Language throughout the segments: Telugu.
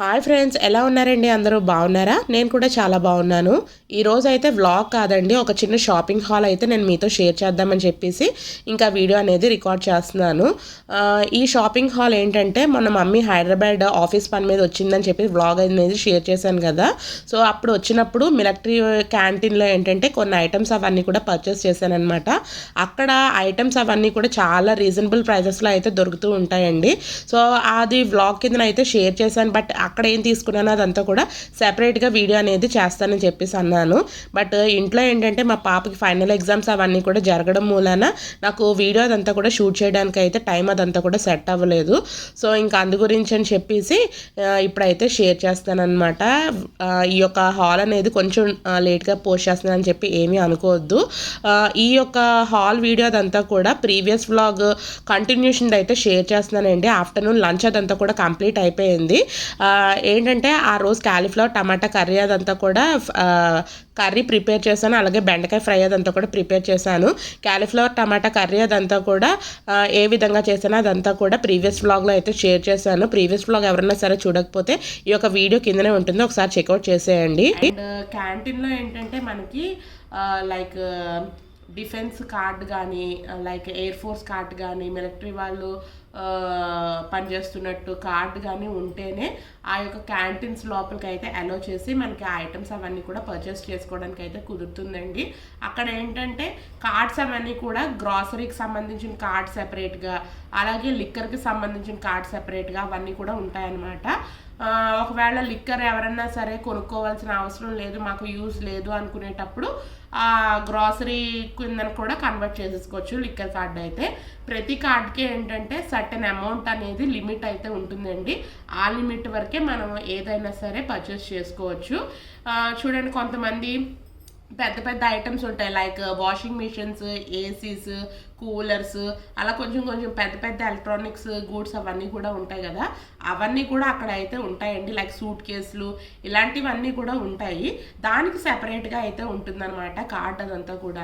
హాయ్ ఫ్రెండ్స్ ఎలా ఉన్నారండి అందరూ? బాగున్నారా? నేను కూడా చాలా బాగున్నాను. ఈరోజు అయితే వ్లాగ్ కాదండి ఒక చిన్న షాపింగ్ హాల్ అయితే నేను మీతో షేర్ చేద్దామని చెప్పేసి ఇంకా వీడియో అనేది రికార్డ్ చేస్తున్నాను. ఈ షాపింగ్ హాల్ ఏంటంటే మన మమ్మీ హైదరాబాద్ ఆఫీస్ పని మీద వచ్చిందని చెప్పి వ్లాగ్ అనేది షేర్ చేశాను కదా. సో అప్పుడు వచ్చినప్పుడు మిలిటరీ క్యాంటీన్లో ఏంటంటే కొన్ని ఐటమ్స్ అవన్నీ కూడా పర్చేస్ చేశాను అనమాట అక్కడ ఐటమ్స్ అవన్నీ కూడా చాలా రీజనబుల్ ప్రైజెస్లో అయితే దొరుకుతూ ఉంటాయండి. సో అది వ్లాగ్ కింద అయితే షేర్ చేశాను బట్ అక్కడ ఏం తీసుకున్నానో అదంతా కూడా సెపరేట్గా వీడియో అనేది చేస్తానని చెప్పేసి అన్నాను. బట్ ఇంట్లో ఏంటంటే మా పాపకి ఫైనల్ ఎగ్జామ్స్ అవన్నీ కూడా జరగడం మూలాన నాకు వీడియో అదంతా కూడా షూట్ చేయడానికి అయితే టైం అదంతా కూడా సెట్ అవ్వలేదు. సో ఇంకా అందు గురించి అని చెప్పేసి ఇప్పుడైతే షేర్ చేస్తానమాట ఈ యొక్క హాల్ అనేది కొంచెం లేట్గా పోస్ట్ చేస్తున్నానని చెప్పి ఏమీ అనుకోవద్దు. ఈ యొక్క హాల్ వీడియో అదంతా కూడా ప్రీవియస్ వ్లాగ్ కంటిన్యూషన్ అయితే షేర్ చేస్తున్నానండి. ఆఫ్టర్నూన్ లంచ్ అదంతా కూడా కంప్లీట్ అయిపోయింది. ఏంటంటే ఆ రోజు క్యాలీఫ్లవర్ టమాటా కర్రీ అదంతా కూడా కర్రీ ప్రిపేర్ చేశాను. అలాగే బెండకాయ ఫ్రై అదంతా కూడా ప్రిపేర్ చేశాను. క్యాలీఫ్లవర్ టమాటా కర్రీ అదంతా కూడా ఏ విధంగా చేశానో అదంతా కూడా ప్రీవియస్ వ్లాగ్లో అయితే షేర్ చేశాను. ప్రీవియస్ వ్లాగ్ ఎవరైనా సరే చూడకపోతే ఈ యొక్క వీడియో కిందనే ఉంటుంది. ఒకసారి చెక్అవుట్ చేసేయండి. క్యాంటీన్లో uh, ఏంటంటే మనకి లైక్ డిఫెన్స్ కార్డ్ కానీ లైక్ ఎయిర్ ఫోర్స్ కార్డ్ కానీ మిలిటరీ వాళ్ళు పనిచేస్తున్నట్టు కార్డ్ కానీ ఉంటేనే ఆ యొక్క క్యాంటీన్స్ లోపలికి అయితే అలో చేసి మనకి ఆ ఐటమ్స్ అవన్నీ కూడా పర్చేస్ చేసుకోవడానికి అయితే కుదురుతుందండి. అక్కడ ఏంటంటే కార్డ్స్ అవన్నీ కూడా గ్రాసరీకి సంబంధించిన కార్డ్ సెపరేట్గా అలాగే లిక్కర్కి సంబంధించిన కార్డ్ సెపరేట్గా అవన్నీ కూడా ఉంటాయన్నమాట. ఒకవేళ లిక్కర్ ఎవరన్నా సరే కొనుక్కోవాల్సిన అవసరం లేదు మాకు యూజ్ లేదు అనుకునేటప్పుడు ఆ గ్రాసరీ కింద కూడా కన్వర్ట్ చేసేసుకోవచ్చు లిక్కర్ కార్డ్ అయితే. ప్రతి కార్డ్కి ఏంటంటే సర్టెన్ అమౌంట్ అనేది లిమిట్ అయితే ఉంటుందండి. ఆ లిమిట్ వరకే మనం ఏదైనా సరే పర్చేస్ చేసుకోవచ్చు. చూడండి కొంతమంది పెద్ద పెద్ద ఐటమ్స్ ఉంటాయి like washing machines ACs coolers అలా కొంచెం కొంచెం పెద్ద పెద్ద ఎలక్ట్రానిక్స్ గూడ్స్ అవన్నీ కూడా ఉంటాయి కదా. అవన్నీ కూడా అక్కడ అయితే ఉంటాయండి. లైక్ సూట్ కేసులు ఇలాంటివన్నీ కూడా ఉంటాయి. దానికి సెపరేట్గా అయితే ఉంటుందన్నమాట కార్డ్ అదంతా కూడా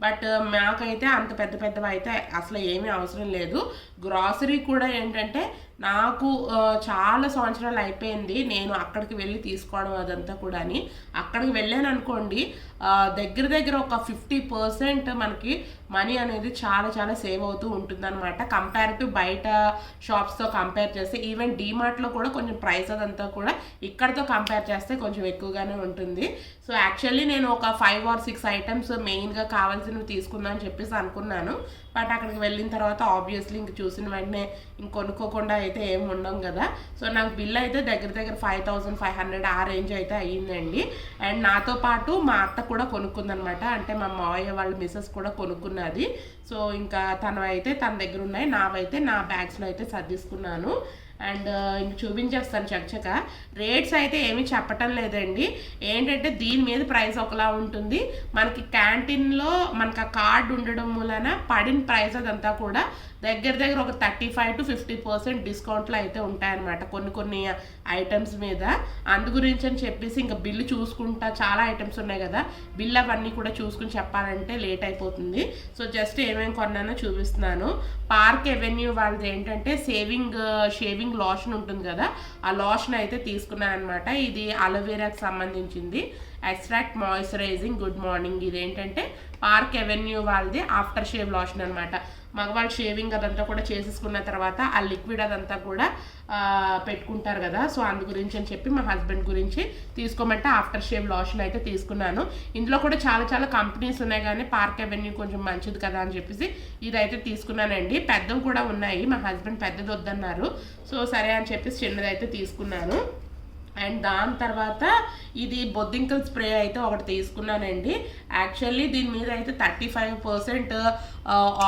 బట్ uh, మాకైతే అంత పెద్ద పెద్దవి అయితే అసలు ఏమీ అవసరం లేదు. గ్రాసరీ కూడా ఏంటంటే నాకు uh, చాలా సంవత్సరాలు అయిపోయింది. నేను అక్కడికి వెళ్ళి తీసుకోవడం అదంతా కూడా అక్కడికి వెళ్ళాను అనుకోండి uh, దగ్గర దగ్గర ఒక ఫిఫ్టీ పర్సెంట్ మనకి మనీ అనేది చాలా చాలా చాలా సేవ్ అవుతూ ఉంటుందన్నమాట. కంపేర్ టు బయట షాప్స్తో కంపేర్ చేస్తే ఈవెన్ డీమార్ట్లో కూడా కొంచెం ప్రైస్ అదంతా కూడా ఇక్కడతో కంపేర్ చేస్తే కొంచెం ఎక్కువగానే ఉంటుంది. సో యాక్చువల్లీ నేను ఒక ఫైవ్ ఆర్ సిక్స్ ఐటమ్స్ మెయిన్గా కావాల్సినవి తీసుకుందాం అని చెప్పేసి అనుకున్నాను. బట్ అక్కడికి వెళ్ళిన తర్వాత ఆబ్వియస్లీ ఇంక చూసిన వెంటనే ఇంక కొనుక్కోకుండా అయితే ఏం ఉండం కదా. సో నాకు బిల్ అయితే దగ్గర దగ్గర ఫైవ్ థౌసండ్ ఫైవ్ హండ్రెడ్ ఆ రేంజ్ అయితే అయ్యిందండి. అండ్ నాతో పాటు మా అత్త కూడా కొనుక్కుందనమాట. అంటే మా మావయ్య వాళ్ళ మిస్సెస్ కూడా కొనుక్కున్నది. సో ఇంకా తనవైతే తన దగ్గర ఉన్నాయి. నావైతే నా బ్యాగ్స్లో అయితే సర్దిసుకున్నాను. అండ్ ఇంక చూపించేస్తాను చక్కచక్క రేట్స్ అయితే ఏమీ చెప్పటం లేదండి. ఏంటంటే దీని మీద ప్రైస్ ఒకలా ఉంటుంది. మనకి క్యాంటీన్లో మనకు ఆ కార్డ్ ఉండడం మూలన పడిన ప్రైస్ అదంతా కూడా దగ్గర దగ్గర ఒక thirty five to fifty percent డిస్కౌంట్లు అయితే ఉంటాయన్నమాట కొన్ని కొన్ని ఐటమ్స్ మీద. అందు గురించి అని చెప్పేసి ఇంకా బిల్లు చూసుకుంటా చాలా ఐటమ్స్ ఉన్నాయి కదా. బిల్ అవన్నీ కూడా చూసుకుని చెప్పాలంటే లేట్ అయిపోతుంది. సో జస్ట్ ఏమేమి కొన్నానో చూపిస్తున్నాను. పార్క్ ఎవెన్యూ వాళ్ళది ఏంటంటే సేవింగ్ షేవింగ్ లోషన్ ఉంటుంది కదా. ఆ లోషన్ అయితే తీసుకున్నాను అనమాట ఇది అలోవేరాకి సంబంధించింది. ఎక్స్ట్రాక్ట్ మాయిశ్చరైజింగ్ గుడ్ మార్నింగ్ ఇది ఏంటంటే పార్క్ ఎవెన్యూ వాళ్ళది ఆఫ్టర్ షేవ్ లోషన్ అనమాట మగవాళ్ళు షేవింగ్ అదంతా కూడా చేసేసుకున్న తర్వాత ఆ లిక్విడ్ అదంతా కూడా పెట్టుకుంటారు కదా. సో అందు గురించి అని చెప్పి మా హస్బెండ్ గురించి తీసుకోమంటే ఆఫ్టర్ షేవ్ లోషన్ అయితే తీసుకున్నాను. ఇందులో కూడా చాలా చాలా కంపెనీస్ ఉన్నాయి కానీ పార్క్ అవెన్యూ కొంచెం మంచిది కదా అని చెప్పేసి ఇదైతే తీసుకున్నానండి. పెద్దవి కూడా ఉన్నాయి. మా హస్బెండ్ పెద్దది వద్దన్నారు. సో సరే అని చెప్పేసి చిన్నదైతే తీసుకున్నాను. అండ్ దాని తర్వాత ఇది బొద్దింకల్ స్ప్రే అయితే ఒకటి తీసుకున్నానండి. యాక్చువల్లీ దీని మీద అయితే థర్టీ ఫైవ్ పర్సెంట్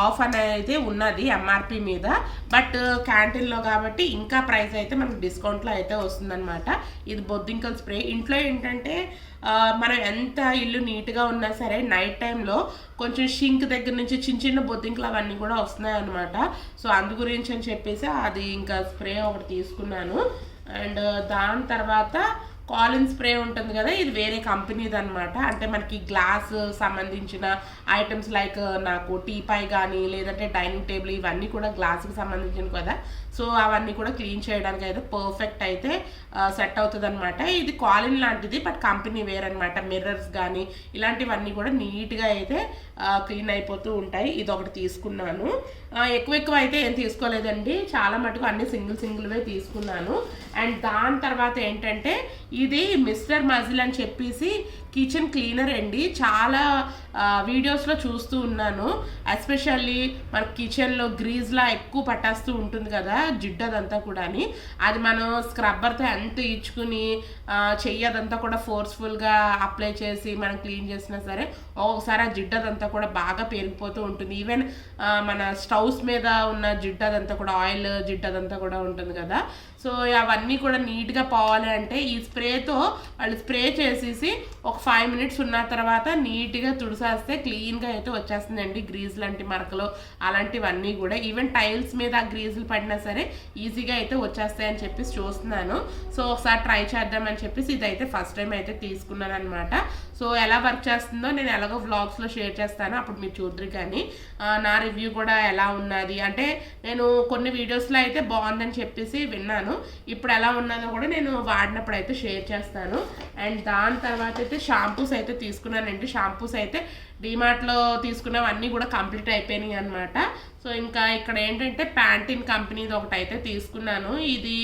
ఆఫ్ అనేది ఉన్నది ఎంఆర్పి మీద. బట్ క్యాంటీన్లో కాబట్టి ఇంకా ప్రైస్ అయితే మనకు డిస్కౌంట్లో అయితే వస్తుందన్నమాట. ఇది బొద్దింకల్ స్ప్రే. ఇంట్లో ఏంటంటే మనం ఎంత ఇల్లు నీట్గా ఉన్నా సరే నైట్ టైంలో కొంచెం షింక్ దగ్గర నుంచి చిన్న చిన్న బొద్దింకలు అవన్నీ కూడా వస్తున్నాయి అనమాట సో అందు గురించి అని చెప్పేసి అది ఇంకా స్ప్రే ఒకటి తీసుకున్నాను. అండ్ దాని తర్వాత కాలిన్ స్ప్రే ఉంటుంది కదా ఇది వేరే కంపెనీది అనమాట అంటే మనకి గ్లాస్ సంబంధించిన ఐటమ్స్ లైక్ నాకు టీపాయ్ కానీ లేదంటే డైనింగ్ టేబుల్ ఇవన్నీ కూడా గ్లాస్కి సంబంధించినవి కదా. సో అవన్నీ కూడా క్లీన్ చేయడానికి అయితే పర్ఫెక్ట్ అయితే సెట్ అవుతుంది అనమాట ఇది కాలిన్ లాంటిది బట్ కంపెనీ వేర్ అనమాట మిర్రర్స్ కానీ ఇలాంటివన్నీ కూడా నీట్గా అయితే క్లీన్ అయిపోతూ ఉంటాయి. ఇది ఒకటి తీసుకున్నాను ఎక్కువ ఎక్కువ అయితే ఏం తీసుకోలేదండి. చాలా మటుకు అన్ని సింగిల్ సింగిల్వే తీసుకున్నాను. అండ్ దాని తర్వాత ఏంటంటే ఇది మిస్టర్ మజిల్ అని చెప్పేసి కిచెన్ క్లీనర్ అండి. చాలా వీడియోస్లో చూస్తూ ఉన్నాను. ఎస్పెషల్లీ మన కిచెన్లో గ్రీజ్లా ఎక్కువ పట్టేస్తూ ఉంటుంది కదా జిడ్డదంతా కూడా అని అది మనం స్క్రబ్బర్తో ఎంత ఇచ్చుకుని చెయ్యదంతా చెయ్యి అదంతా కూడా ఫోర్స్ఫుల్గా అప్లై చేసి మనం క్లీన్ చేసినా సరే ఒక్కొక్కసారి ఆ జిడ్డదంతా కూడా బాగా పెరిగిపోతూ ఉంటుంది. ఈవెన్ మన స్టవ్స్ మీద ఉన్న జిడ్డదంతా కూడా ఆయిల్ జిడ్డదంతా కూడా ఉంటుంది కదా. సో అవన్నీ కూడా నీట్గా పోవాలి అంటే ఈ స్ప్రేతో వాళ్ళు స్ప్రే చేసేసి ఒక ఫైవ్ మినిట్స్ ఉన్న తర్వాత నీట్గా తుడిసేస్తే క్లీన్గా అయితే వచ్చేస్తుందండి. గ్రీజ్ లాంటి మరకలు అలాంటివన్నీ కూడా. ఈవెన్ టైల్స్ మీద ఆ గ్రీజులు పడినా సరే ఈజీగా అయితే వచ్చేస్తాయని చెప్పేసి చూస్తున్నాను. సో ఒకసారి ట్రై చేద్దామని చెప్పేసి ఇదైతే ఫస్ట్ టైం అయితే తీసుకున్నాను అనమాట సో ఎలా వర్క్ చేస్తుందో నేను ఎలాగో వ్లాగ్స్లో షేర్ చేస్తాను. అప్పుడు మీరు చూద్దరు కానీ నా రివ్యూ కూడా ఎలా ఉన్నది. అంటే నేను కొన్ని వీడియోస్లో అయితే బాగుందని చెప్పేసి విన్నాను. ఇప్పుడు ఎలా ఉన్నదో కూడా నేను వాడినప్పుడు అయితే షేర్ చేస్తాను. అండ్ దాని తర్వాత అయితే షాంపూస్ అయితే తీసుకున్నానండి. షాంపూస్ అయితే డిమార్ట్లో తీసుకున్నవన్నీ కూడా కంప్లీట్ అయిపోయినాయి అనమాట సో ఇంకా ఇక్కడ ఏంటంటే ప్యాంటీన్ కంపెనీది ఒకటి అయితే తీసుకున్నాను. ఇది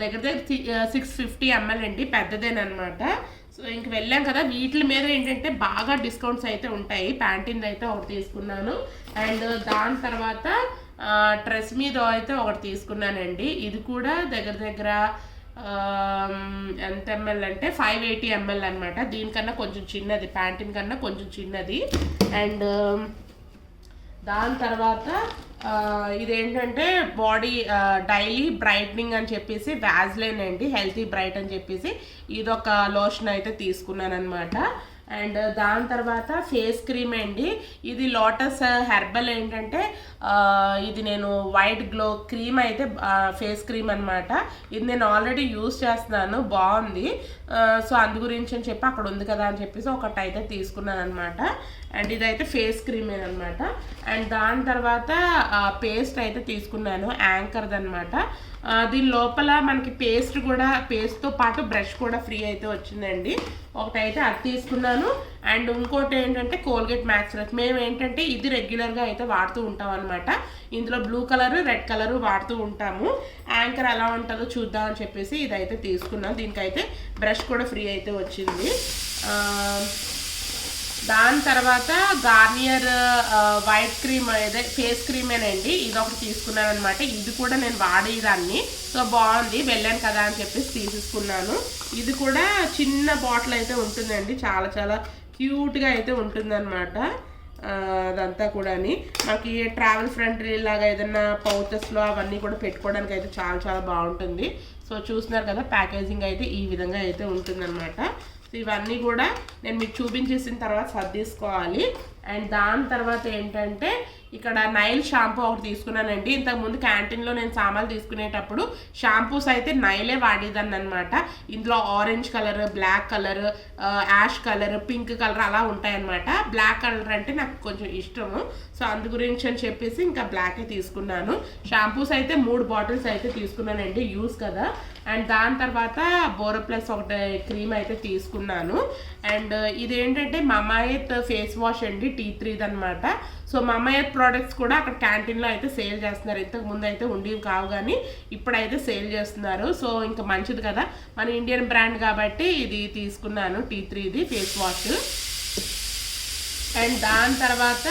దగ్గర దగ్గర సిక్స్ ఫిఫ్టీ ఎంఎల్ అండి. పెద్దదేనమాట సో ఇంక వెళ్ళాం కదా. వీటి మీద ఏంటంటే బాగా డిస్కౌంట్స్ అయితే ఉంటాయి. ప్యాంటీన్ అయితే ఒకటి తీసుకున్నాను. అండ్ దాని తర్వాత డ్రెస్ మీద అయితే ఒకటి తీసుకున్నానండి. ఇది కూడా దగ్గర దగ్గర ఎంత ఎంఎల్ అంటే ఫైవ్ ఎయిటీ ఎంఎల్ అనమాట దీనికన్నా కొంచెం చిన్నది. ప్యాంటీన్ కన్నా కొంచెం చిన్నది. అండ్ దాని తర్వాత ఇదేంటంటే బాడీ డైలీ బ్రైట్నింగ్ అని చెప్పేసి వ్యాజ్లైన్ అండి హెల్తీ బ్రైట్ అని చెప్పేసి ఇదొక లోషన్ అయితే తీసుకున్నాను అనమాట అండ్ దాని తర్వాత ఫేస్ క్రీమ్ అండి. ఇది లోటస్ హెర్బల్ ఏంటంటే ఇది నేను వైట్ గ్లో క్రీమ్ అయితే ఫేస్ క్రీమ్ అనమాట ఇది నేను ఆల్రెడీ యూస్ చేస్తున్నాను బాగుంది. సో అందు గురించి అని చెప్పి అక్కడ ఉంది కదా అని చెప్పేసి ఒకటి అయితే తీసుకున్నాను అనమాట అండ్ ఇదైతే ఫేస్ క్రీమ్ అనమాట అండ్ దాని తర్వాత పేస్ట్ అయితే తీసుకున్నాను యాంకర్ది అనమాట దీని లోపల మనకి పేస్ట్ కూడా పేస్ట్తో పాటు బ్రష్ కూడా ఫ్రీ అయితే వచ్చిందండి. ఒకటైతే అది తీసుకున్నాను. అండ్ ఇంకోటి ఏంటంటే కోల్గేట్ మ్యాక్స్ ఫ్రెష్ మేము ఏంటంటే ఇది రెగ్యులర్గా అయితే వాడుతూ ఉంటాం అనమాట ఇందులో బ్లూ కలర్ రెడ్ కలర్ వాడుతూ ఉంటాము. యాంకర్ ఎలా ఉంటుందో చూద్దాం అని చెప్పేసి ఇదైతే తీసుకున్నాం. దీనికైతే బ్రష్ కూడా ఫ్రీ అయితే వచ్చింది. దాని తర్వాత గార్నియర్ వైట్ క్రీమ్ అదే ఫేస్ క్రీమేనండి ఇది ఒకటి తీసుకున్నాను అనమాట ఇది కూడా నేను వాడేదాన్ని. సో బాగుంది. వెళ్ళాను కదా అని చెప్పేసి తీసేసుకున్నాను. ఇది కూడా చిన్న బాటిల్ అయితే ఉంటుందండి. చాలా చాలా క్యూట్గా అయితే ఉంటుందన్నమాట. అదంతా కూడాని. మనకి ట్రావెల్ ఫ్రంట్ లాగా ఏదైనా పౌచెస్లో అవన్నీ కూడా పెట్టుకోవడానికి అయితే చాలా చాలా బాగుంటుంది. సో చూస్తున్నారు కదా ప్యాకేజింగ్ అయితే ఈ విధంగా అయితే ఉంటుందన్నమాట. సో ఇవన్నీ కూడా నేను మీకు చూపించేసిన తర్వాత సర్దీసుకోవాలి. అండ్ దాని తర్వాత ఏంటంటే ఇక్కడ నైల్ షాంపూ ఒకటి తీసుకున్నానండి. ఇంతకుముందు క్యాంటీన్లో నేను సామాన్లు తీసుకునేటప్పుడు షాంపూస్ అయితే నైలే వాడేదాన్ని అనమాట ఇందులో orange colour black colour ash colour pink colour అలా ఉంటాయన్నమాట. బ్లాక్ కలర్ అంటే నాకు కొంచెం ఇష్టము. సో అందు గురించి అని చెప్పేసి ఇంకా బ్లాకే తీసుకున్నాను. షాంపూస్ అయితే మూడు బాటిల్స్ అయితే తీసుకున్నానండి. యూస్ కదా. అండ్ దాని తర్వాత బోరోప్లస్ ఒకటి క్రీమ్ అయితే తీసుకున్నాను. అండ్ ఇదేంటంటే మమాయత్ ఫేస్ వాష్ అండి టీ త్రీది అనమాట సో మమాయత్ ప్రోడక్ట్స్ కూడా అక్కడ క్యాంటీన్లో అయితే సేల్ చేస్తున్నారు. ఇంతకు ముందు అయితే ఉండేవి కావు కానీ ఇప్పుడైతే సేల్ చేస్తున్నారు. సో ఇంకా మంచిది కదా. మన ఇండియన్ బ్రాండ్ కాబట్టి ఇది తీసుకున్నాను టీ త్రీది ఫేస్ వాష్. అండ్ దాని తర్వాత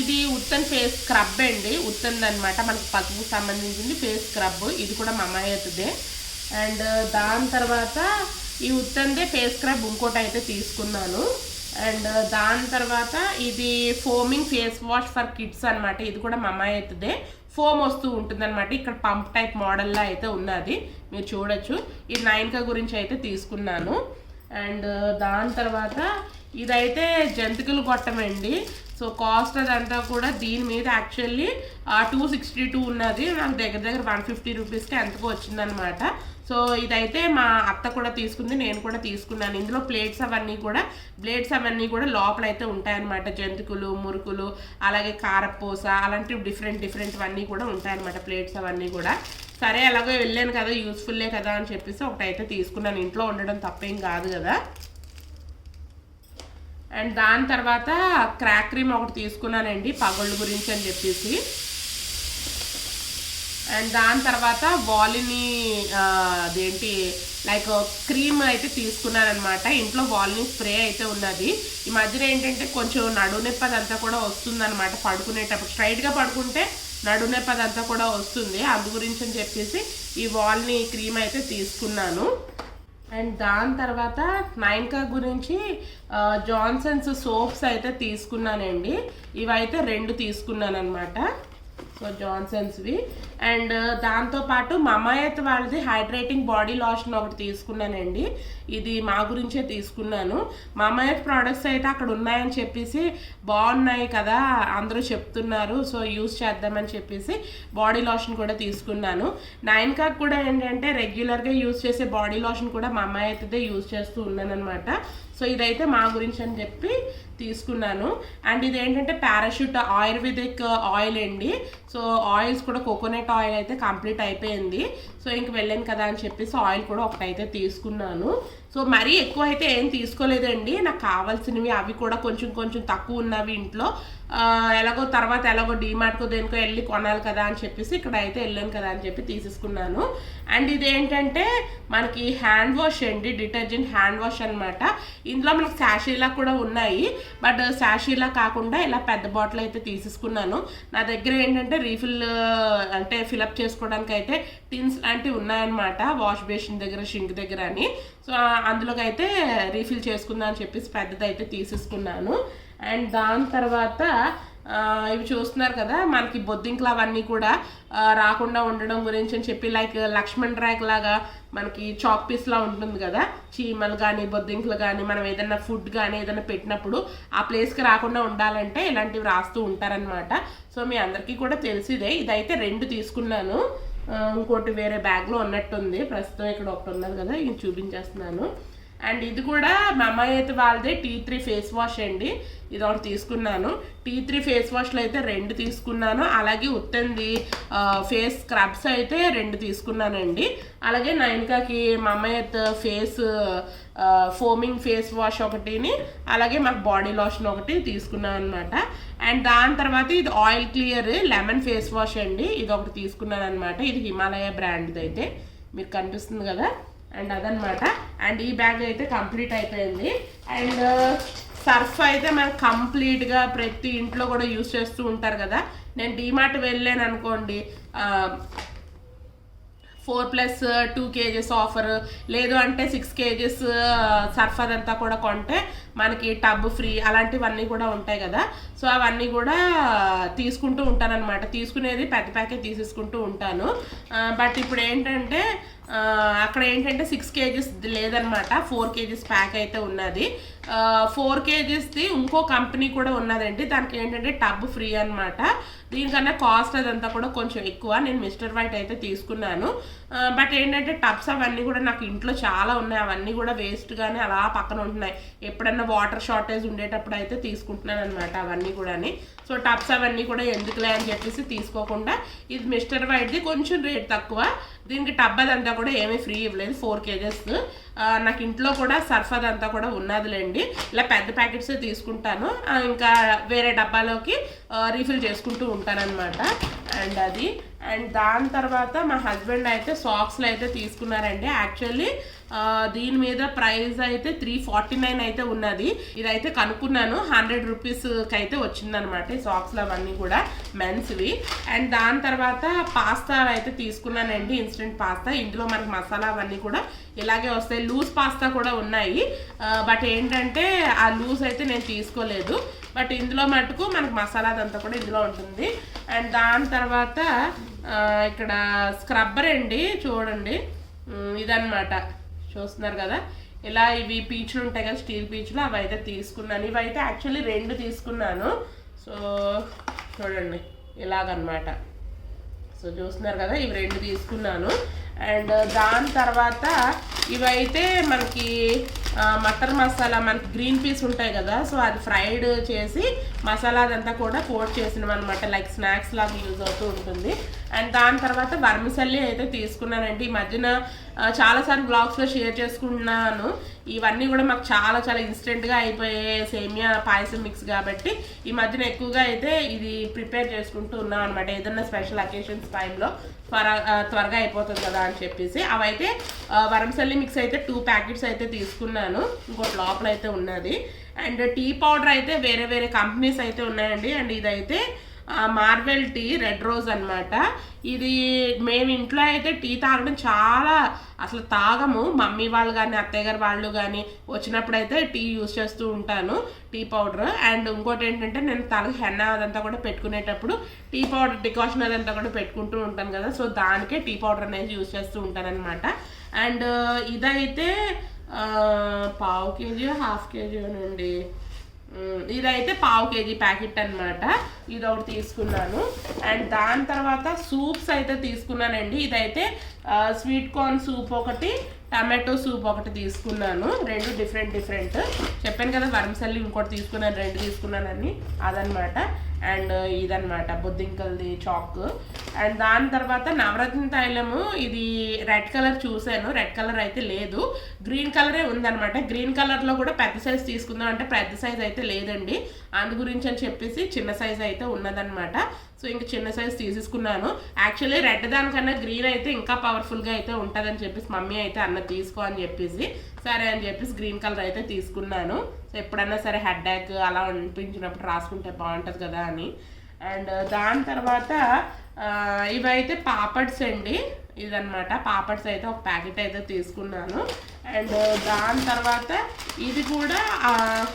ఇది ఉత్తన్ ఫేస్ స్క్రబ్ అండి. ఉత్తన్ అనమాట మనకు పసుపు సంబంధించింది ఫేస్ స్క్రబ్. ఇది కూడా మమాయత్దే అండ్ దాని తర్వాత ఈ ఉత్తన్దే ఫేస్ స్క్రబ్ ఇంకోటి అయితే తీసుకున్నాను. అండ్ దాని తర్వాత ఇది foaming face wash for kids అనమాట ఇది కూడా మమాయత్దే ఫోమ్ వస్తూ ఉంటుంది అనమాట ఇక్కడ పంప్ టైప్ మోడల్లా అయితే ఉన్నది. మీరు చూడొచ్చు. ఇది నైన్కా గురించి అయితే తీసుకున్నాను. అండ్ దాని తర్వాత ఇదైతే జంతికలు కొట్టమండి సో కాస్ట్ అదంతా కూడా దీని మీద యాక్చువల్లీ టూ సిక్స్టీ టూ ఉన్నది. నాకు దగ్గర దగ్గర వన్ ఫిఫ్టీ రూపీస్కి ఎంతకు వచ్చిందనమాట సో ఇదైతే మా అత్త కూడా తీసుకుంది నేను కూడా తీసుకున్నాను. ఇందులో ప్లేట్స్ అవన్నీ కూడా ప్లేట్స్ అవన్నీ కూడా లోపల అయితే ఉంటాయన్నమాట. జంతికలు మురుకులు అలాగే కారపూస అలాంటివి డిఫరెంట్ డిఫరెంట్ అన్నీ కూడా ఉంటాయన్నమాట ప్లేట్స్ అవన్నీ కూడా. సరే ఎలాగో వెళ్ళాను కదా యూస్ఫుల్లే కదా అని చెప్పేసి ఒకటైతే తీసుకున్నాను. ఇంట్లో ఉండడం తప్పేం కాదు కదా. అండ్ దాని తర్వాత క్రాక్ క్రీమ్ ఒకటి తీసుకున్నానండి పగళ్ళు గురించి అని చెప్పేసి. అండ్ దాని తర్వాత వాలిని అదేంటి లైక్ క్రీమ్ అయితే తీసుకున్నాను అనమాట ఇంట్లో వాలిని స్ప్రే అయితే ఉన్నది. ఈ మధ్యన ఏంటంటే కొంచెం నడునొప్పి అదంతా కూడా వస్తుందన్నమాట పడుకునేటప్పుడు. స్ట్రైట్గా పడుకుంటే నడునొప్పి అదంతా కూడా వస్తుంది. అందు గురించి అని చెప్పేసి ఈ వాల్ని క్రీమ్ అయితే తీసుకున్నాను. అండ్ దాని తర్వాత నైన్కా గురించి జాన్సన్స్ సోప్స్ అయితే తీసుకున్నానండి. ఇవైతే రెండు తీసుకున్నాను అనమాట సో జాన్సన్స్వి అండ్ దాంతోపాటు మమాయత్ వాళ్ళది హైడ్రేటింగ్ బాడీ లోషన్ ఒకటి తీసుకున్నానండి. ఇది మా గురించే తీసుకున్నాను. మమాయత్ ప్రోడక్ట్స్ అయితే అక్కడ ఉన్నాయని చెప్పేసి బాగున్నాయి కదా అందరూ చెప్తున్నారు సో యూస్ చేద్దామని చెప్పేసి బాడీ లోషన్ కూడా తీసుకున్నాను. నైన్కాక్ కూడా ఏంటంటే రెగ్యులర్గా యూస్ చేసే బాడీ లోషన్ కూడా మమాయత్దే యూస్ చేస్తూ ఉన్నాను అనమాట సో ఇదైతే మా గురించి అని చెప్పి తీసుకున్నాను. అండ్ ఇది ఏంటంటే పారాషూట్ ఆయుర్వేదిక్ ఆయిల్ అండి. సో ఆయిల్స్ కూడా కోకోనట్ ఆయిల్ అయితే కంప్లీట్ అయిపోయింది. సో ఇంక వెళ్ళాను కదా అని చెప్పేసి ఆయిల్ కూడా ఒకటైతే తీసుకున్నాను. సో మరీ ఎక్కువ అయితే ఏం తీసుకోలేదండి. నాకు కావాల్సినవి అవి కూడా కొంచెం కొంచెం తక్కువ ఉన్నవి ఇంట్లో. ఎలాగో తర్వాత ఎలాగో డీమార్ట్కో దేనికో వెళ్ళి కొనాలి కదా అని చెప్పేసి ఇక్కడ అయితే వెళ్ళాను కదా అని చెప్పి తీసేసుకున్నాను. అండ్ ఇది ఏంటంటే మనకి హ్యాండ్ వాష్ అండి డిటర్జెంట్ హ్యాండ్ వాష్ అన్నమాట. ఇందులో మనకి శాషీలా కూడా ఉన్నాయి. బట్ శాషీలా కాకుండా ఇలా పెద్ద బాటిల్ అయితే తీసేసుకున్నాను. నా దగ్గర ఏంటంటే రీఫిల్ అంటే ఫిలప్ చేసుకోవడానికి అయితే టిన్స్ లాంటివి ఉన్నాయన్నమాట వాష్ బేసిన్ దగ్గర షింక్ దగ్గర అని. సో అందులోకి అయితే రీఫిల్ చేసుకుందాం అని చెప్పేసి పెద్దది అయితే తీసేసుకున్నాను. అండ్ దాని తర్వాత ఇవి చూస్తున్నారు కదా మనకి బొద్దింకలు అవన్నీ కూడా రాకుండా ఉండడం గురించి అని చెప్పి లైక్ లక్ష్మణ్ ర్యాక్ లాగా మనకి చాక్ పీస్ లా ఉంటుంది కదా చీమలు కానీ బొద్దింకలు కానీ మనం ఏదైనా ఫుడ్ కానీ ఏదైనా పెట్టినప్పుడు ఆ ప్లేస్కి రాకుండా ఉండాలంటే ఇలాంటివి రాస్తూ ఉంటారనమాట సో మీ అందరికీ కూడా తెలిసిదే ఇదైతే రెండు తీసుకున్నాను. ఇంకోటి వేరే బ్యాగ్లో ఉన్నట్టుంది. ప్రస్తుతం ఇక్కడ ఒకటి ఉన్నది కదా ఇది చూపించేస్తున్నాను. అండ్ ఇది కూడా మా అమ్మాయి అయితే వాళ్ళదే టీ త్రీ ఫేస్ వాష్ అండి. ఇది ఒకటి తీసుకున్నాను. టీ త్రీ ఫేస్ వాష్లు అయితే రెండు తీసుకున్నాను. అలాగే ఉత్తంది ఫేస్ స్క్రబ్స్ అయితే రెండు తీసుకున్నానండి. అలాగే నైన్కాకి మా అమ్మాయి అయితే ఫేస్ ఫోమింగ్ ఫేస్ వాష్ ఒకటిని అలాగే మాకు బాడీ లోషన్ ఒకటి తీసుకున్నాను అనమాట అండ్ దాని తర్వాత ఇది oil clear lemon face wash అండి. ఇది ఒకటి తీసుకున్నాను అనమాట ఇది హిమాలయ బ్రాండ్ది అయితే. మీకు కనిపిస్తుంది కదా? అండ్ అదనమాట. అండ్ ఈ బ్యాగ్ అయితే కంప్లీట్ అయిపోయింది. అండ్ uh, సర్ఫ్ అయితే మనం కంప్లీట్గా ప్రతి ఇంట్లో కూడా యూస్ చేస్తూ ఉంటారు కదా. నేను డీమార్ట్ వెళ్ళాను అనుకోండి four plus two kgs offer లేదు అంటే సిక్స్ కేజెస్ సర్ఫ్ అదంతా కూడా కొంటే మనకి టబ్ ఫ్రీ అలాంటివన్నీ కూడా ఉంటాయి కదా. సో అవన్నీ కూడా తీసుకుంటూ ఉంటాను అనమాట తీసుకునేది పెద్ద ప్యాకెట్ తీసేసుకుంటూ ఉంటాను. బట్ ఇప్పుడు ఏంటంటే అక్కడ ఏంటంటే సిక్స్ కేజీస్ లేదనమాట ఫోర్ కేజీస్ ప్యాక్ అయితే ఉన్నది. ఫోర్ కేజీస్ది ఇంకో కంపెనీ కూడా ఉన్నదండి. దానికి ఏంటంటే టబ్ ఫ్రీ అనమాట దీనికన్నా కాస్ట్ అదంతా కూడా కొంచెం ఎక్కువ. నేను మిస్టర్ వైట్ అయితే తీసుకున్నాను. బట్ ఏంటంటే టబ్స్ అవన్నీ కూడా నాకు ఇంట్లో చాలా ఉన్నాయి. అవన్నీ కూడా వేస్ట్గానే అలా పక్కన ఉంటున్నాయి. ఎప్పుడన్నా వాటర్ షార్టేజ్ ఉండేటప్పుడు అయితే తీసుకుంటున్నాను అనమాట అవన్నీ కూడాని. సో టబ్స్ అవన్నీ కూడా ఎందుకులే అని చెప్పేసి తీసుకోకుండా ఇది మిస్టర్ వైట్ది కొంచెం రేట్ తక్కువ. దీనికి టబ్ అదంతా కూడా ఏమీ ఫ్రీ ఇవ్వలేదు ఫోర్ కేజెస్. నాకు ఇంట్లో కూడా సర్ఫ్ అదంతా కూడా ఉన్నదిలేండి. ఇలా పెద్ద ప్యాకెట్స్ తీసుకుంటాను. ఇంకా వేరే డబ్బాలోకి రీఫిల్ చేసుకుంటూ ఉంటానన్నమాట. అండ్ అది. అండ్ దాని తర్వాత మా హస్బెండ్ అయితే సాక్స్లు అయితే తీసుకున్నారండి. యాక్చువల్లీ దీని మీద ప్రైస్ అయితే త్రీ ఫార్టీ నైన్ అయితే ఉన్నది. ఇదైతే కనుక్కున్నాను. హండ్రెడ్ రూపీస్కి అయితే వచ్చిందనమాట ఈ సాక్స్లు అవన్నీ కూడా మెన్స్వి అండ్ దాని తర్వాత పాస్తా అయితే తీసుకున్నానండి ఇన్స్టెంట్ పాస్తా ఇందులో మనకి మసాలా అవన్నీ కూడా ఇలాగే వస్తాయి. లూజ్ పాస్తా కూడా ఉన్నాయి. బట్ ఏంటంటే ఆ లూజ్ అయితే నేను తీసుకోలేదు. బట్ ఇందులో మటుకు మనకు మసాలా అదంతా కూడా ఇందులో ఉంటుంది. అండ్ దాని తర్వాత ఇక్కడ స్క్రబ్బర్ అండి చూడండి. ఇదన్నమాట. చూస్తున్నారు కదా? ఇలా ఇవి పీచులు ఉంటాయి కదా స్టీల్ పీచులు అవి అయితే తీసుకున్నాను. ఇవైతే యాక్చువల్లీ రెండు తీసుకున్నాను. సో చూడండి ఇలాగనమాట. సో చూస్తున్నారు కదా ఇవి రెండు తీసుకున్నాను. అండ్ దాని తర్వాత ఇవైతే మనకి మటర్ మసాలా మనకి గ్రీన్ పీస్ ఉంటాయి కదా సో అది ఫ్రైడ్ చేసి మసాలా అదంతా కూడా కోట్ చేసినాం అనమాట లైక్ స్నాక్స్ లాగా యూజ్ అవుతూ ఉంటుంది. అండ్ దాని తర్వాత వర్మిసల్లి అయితే తీసుకున్నానండి. ఈ మధ్యన చాలాసార్లు బ్లాగ్స్లో షేర్ చేసుకున్నాను ఇవన్నీ కూడా మాకు చాలా చాలా ఇన్స్టెంట్గా అయిపోయే సేమియా పాయసం మిక్స్ కాబట్టి ఈ మధ్యన ఎక్కువగా అయితే ఇది ప్రిపేర్ చేసుకుంటూ ఉన్నాం అనమాట ఏదైనా స్పెషల్ అకేషన్స్ టైంలో త్వర త్వరగా అయిపోతుంది కదా అని చెప్పేసి. అవైతే వరంసల్లి మిక్స్ అయితే టూ ప్యాకెట్స్ అయితే తీసుకున్నాను. ఇంకోటి లోపల అయితే ఉన్నది. అండ్ టీ పౌడర్ అయితే వేరే వేరే కంపెనీస్ అయితే ఉన్నాయండి. అండ్ ఇదైతే మార్వెల్ టీ రెడ్ రోజ్ అన్నమాట. ఇది మేము ఇంట్లో అయితే టీ తాగడం చాలా అసలు తాగము. మమ్మీ వాళ్ళు కానీ అత్తయ్య గారు వాళ్ళు కానీ వచ్చినప్పుడు అయితే టీ యూస్ చేస్తూ ఉంటాను టీ పౌడర్. అండ్ ఇంకోటి ఏంటంటే నేను తలకి హెన్న అదంతా కూడా పెట్టుకునేటప్పుడు టీ పౌడర్ డికాషన్ అదంతా కూడా పెట్టుకుంటూ ఉంటాను కదా. సో దానికే టీ పౌడర్ అనేది యూస్ చేస్తూ ఉంటాను అనమాట అండ్ ఇదైతే పావు కేజీ హాఫ్ కేజీ అండి ఇదైతే పావు కేజీ ప్యాకెట్ అన్నమాట. ఇది ఒకటి తీసుకున్నాను. అండ్ దాని తర్వాత సూప్స్ అయితే తీసుకున్నానండి. ఇదైతే స్వీట్ కార్న్ సూప్ ఒకటి టమాటో సూప్ ఒకటి తీసుకున్నాను. రెండు డిఫరెంట్ డిఫరెంట్. చెప్పాను కదా వరంసల్లి ఇంకోటి తీసుకున్నాను రెండు తీసుకున్నానని. అదనమాట అండ్ uh, ఇదనమాట బొద్దింకల్ది చాక్. అండ్ దాని తర్వాత నవరత్న తైలము ఇది రెడ్ కలర్ చూశాను రెడ్ కలర్ అయితే లేదు. గ్రీన్ కలరే ఉందన్నమాట. గ్రీన్ కలర్లో కూడా పెద్ద సైజ్ తీసుకుందాం అంటే పెద్ద సైజ్ అయితే లేదండి. అందు గురించి అని చెప్పేసి చిన్న సైజ్ అయితే ఉన్నదనమాట సో ఇంక చిన్న సైజ్ తీసేసుకున్నాను. యాక్చువల్లీ రెడ్ దానికన్నా గ్రీన్ అయితే ఇంకా పవర్ఫుల్గా అయితే ఉంటుందని చెప్పేసి మమ్మీ అయితే అన్న తీసుకో అని చెప్పేసి సరే అని చెప్పేసి గ్రీన్ కలర్ అయితే తీసుకున్నాను. సో సరే హెడ్ అలా అనిపించినప్పుడు రాసుకుంటే బాగుంటుంది కదా అని. అండ్ uh, దాని తర్వాత ఇవైతే పాపడ్స్ అండి. ఇదనమాట పాపడ్స్ అయితే ఒక ప్యాకెట్ అయితే తీసుకున్నాను. అండ్ uh, దాని తర్వాత ఇది కూడా ఆ,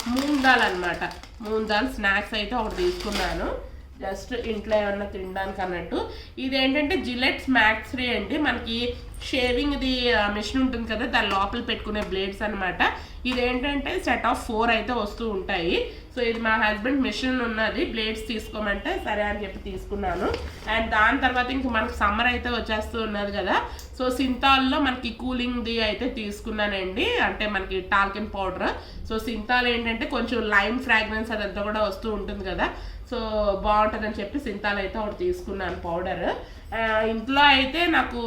మూంగ్ దాల్ అనమాట మూంగ్ దాల్ స్నాక్స్ అయితే ఒకటి తీసుకున్నాను. జస్ట్ ఇంట్లో ఏమన్నా తినడానికి అన్నట్టు ఇదేంటంటే జిలెట్ స్మాక్స్ ఫ్రీ అండి. మనకి షేవింగ్ది మిషన్ ఉంటుంది కదా దాని లోపల పెట్టుకునే బ్లేడ్స్ అనమాట ఇదేంటంటే సెట్ ఆఫ్ ఫోర్ అయితే వస్తూ ఉంటాయి. సో ఇది మా హస్బెండ్ మిషన్ ఉన్నది. బ్లేడ్స్ తీసుకోమంటే సరే అని చెప్పి తీసుకున్నాను. అండ్ దాని తర్వాత ఇంక మనకు సమ్మర్ అయితే వచ్చేస్తూ ఉన్నది కదా. సో సింతాల్లో మనకి కూలింగ్ది అయితే తీసుకున్నానండి. అంటే మనకి టాల్కిన్ పౌడర్. సో సింతాల్ ఏంటంటే కొంచెం లైమ్ ఫ్రాగ్రెన్స్ అదంతా కూడా వస్తూ ఉంటుంది కదా. సో బాగుంటుందని చెప్పి సింతాల్ అయితే ఒకటి తీసుకున్నాను పౌడర్. ఇంట్లో అయితే నాకు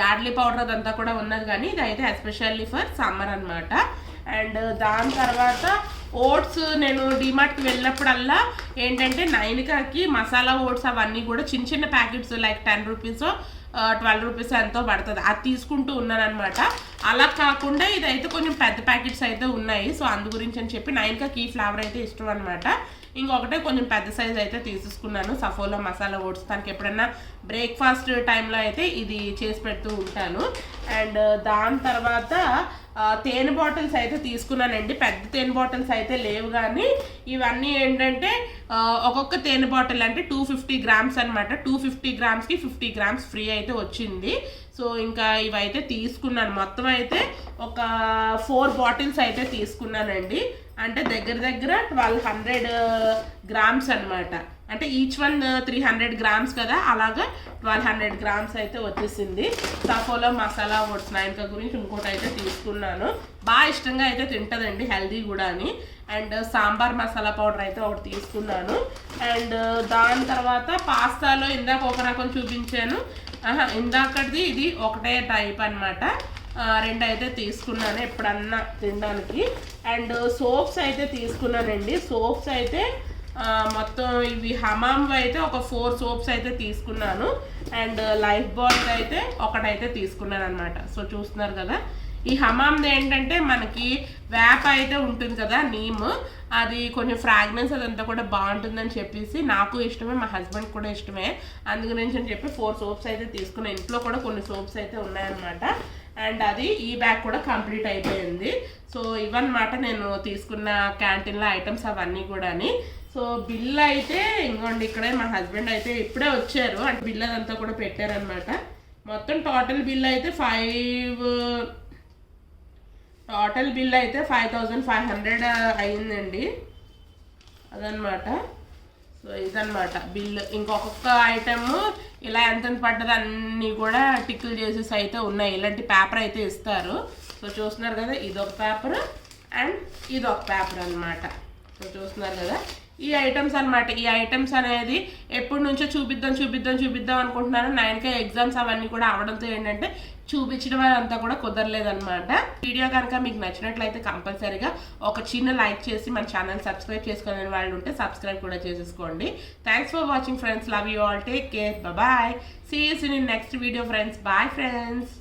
యాడ్లీ పౌడర్ అదంతా కూడా ఉన్నది కానీ ఇది అయితే ఎస్పెషల్లీ ఫర్ సమ్మర్ అనమాట అండ్ దాని తర్వాత ఓట్స్ నేను డిమార్ట్కి వెళ్ళినప్పుడల్లా ఏంటంటే నైన్కాకి మసాలా ఓట్స్ అవన్నీ కూడా చిన్న చిన్న packets like ten rupees twelve rupees ఎంతో పడుతుంది. అది తీసుకుంటూ ఉన్నానమాట అలా కాకుండా ఇదైతే కొంచెం పెద్ద ప్యాకెట్స్ అయితే ఉన్నాయి. సో అందు గురించి అని చెప్పి నైన్కా కీ ఫ్లేవర్ అయితే ఇష్టం అనమాట ఇంకొకటే కొంచెం పెద్ద సైజ్ అయితే తీసేసుకున్నాను. Saffola masala oats. దానికి ఎప్పుడన్నా బ్రేక్ఫాస్ట్ టైంలో అయితే ఇది చేసి పెడుతూ ఉంటాను. అండ్ దాని తర్వాత తేనె బాటిల్స్ అయితే తీసుకున్నానండి. పెద్ద తేనె బాటిల్స్ అయితే లేవు కానీ ఇవన్నీ ఏంటంటే ఒక్కొక్క తేనె బాటిల్ అంటే టూ ఫిఫ్టీ గ్రామ్స్ అనమాట టూ ఫిఫ్టీ గ్రామ్స్కి ఫిఫ్టీ గ్రామ్స్ ఫ్రీ అయితే వచ్చింది. సో ఇంకా ఇవైతే తీసుకున్నాను. మొత్తం అయితే ఒక ఫోర్ బాటిల్స్ అయితే తీసుకున్నానండి. అంటే దగ్గర దగ్గర ట్వెల్వ్ హండ్రెడ్ గ్రామ్స్ అన్నమాట. అంటే each one three hundred grams కదా అలాగా ట్వెల్వ్ హండ్రెడ్ గ్రామ్స్ అయితే వచ్చేసింది. సఫోలో మసాలా ఓట్స్ నాయనక గురించి ఇంకోటి అయితే తీసుకున్నాను. బాగా ఇష్టంగా అయితే తింటుందండి హెల్దీ కూడా అని and uh, sambar masala powder అయితే ఒకటి తీసుకున్నాను. అండ్ uh, దాని తర్వాత పాస్తాలో ఇందాక ఒక రకం చూపించాను. ఆహా, ఇందాకటిది ఇది ఒకటే టైప్ అనమాట రెండు అయితే తీసుకున్నాను ఎప్పుడన్నా తినడానికి. అండ్ సోప్స్ uh, అయితే తీసుకున్నానండి. సోప్స్ అయితే మొత్తం ఇవి హమామ్ అయితే ఒక ఫోర్ సోప్స్ అయితే తీసుకున్నాను. అండ్ లైఫ్ బాయ్స్ అయితే ఒకటైతే తీసుకున్నాను అనమాట సో చూస్తున్నారు కదా ఈ హమామ్ది ఏంటంటే మనకి వేప అయితే ఉంటుంది కదా నీమ్. అది కొంచెం ఫ్రాగ్రెన్స్ అదంతా కూడా బాగుంటుందని చెప్పేసి నాకు ఇష్టమే మా హస్బెండ్ కూడా ఇష్టమే. అందుగురించి అని చెప్పి ఫోర్ సోప్స్ అయితే తీసుకున్నాను ఇంట్లో కూడా కొన్ని సోప్స్ అయితే ఉన్నాయన్నమాట. అండ్ అది ఈ బ్యాగ్ కూడా కంప్లీట్ అయిపోయింది. సో ఇవన్నమాట నేను తీసుకున్న క్యాంటీన్లో ఐటమ్స్ అవన్నీ కూడాని. సో బిల్ అయితే ఇంకోండి ఇక్కడే మా హస్బెండ్ అయితే ఇప్పుడే వచ్చారు. అంటే బిల్ అదంతా కూడా పెట్టారనమాట మొత్తం టోటల్ బిల్ అయితే ఫైవ్ టోటల్ బిల్ అయితే ఫైవ్ థౌజండ్ ఫైవ్ హండ్రెడ్ అయిందండి అదనమాట సో ఇదనమాట బిల్. ఇంకొక ఐటమ్ ఇలా ఎంత పడ్డది అన్నీ కూడా టిక్కులు చేసేసి అయితే ఉన్నాయి. ఇలాంటి పేపర్ అయితే ఇస్తారు. సో చూస్తున్నారు కదా ఇదొక పేపర్ అండ్ ఇదొక పేపర్ అన్నమాట. సో చూస్తున్నారు కదా ఈ ఐటమ్స్ అన్నమాట. ఈ ఐటమ్స్ అనేది ఎప్పటి నుంచో చూపిద్దాం చూపిద్దాం చూపిద్దాం అనుకుంటున్నాను. నైన్కే ఎగ్జామ్స్ అవన్నీ కూడా అవడంతో ఏంటంటే చూపించడం అంతా కూడా కుదరలేదనమాట వీడియో కనుక మీకు నచ్చినట్లయితే కంపల్సరీగా ఒక చిన్న లైక్ చేసి మన ఛానల్ సబ్స్క్రైబ్ చేసుకునే వాళ్ళు ఉంటే సబ్స్క్రైబ్ కూడా చేసేసుకోండి. Thanks for watching friends love you all take care bye see you in next video friends bye friends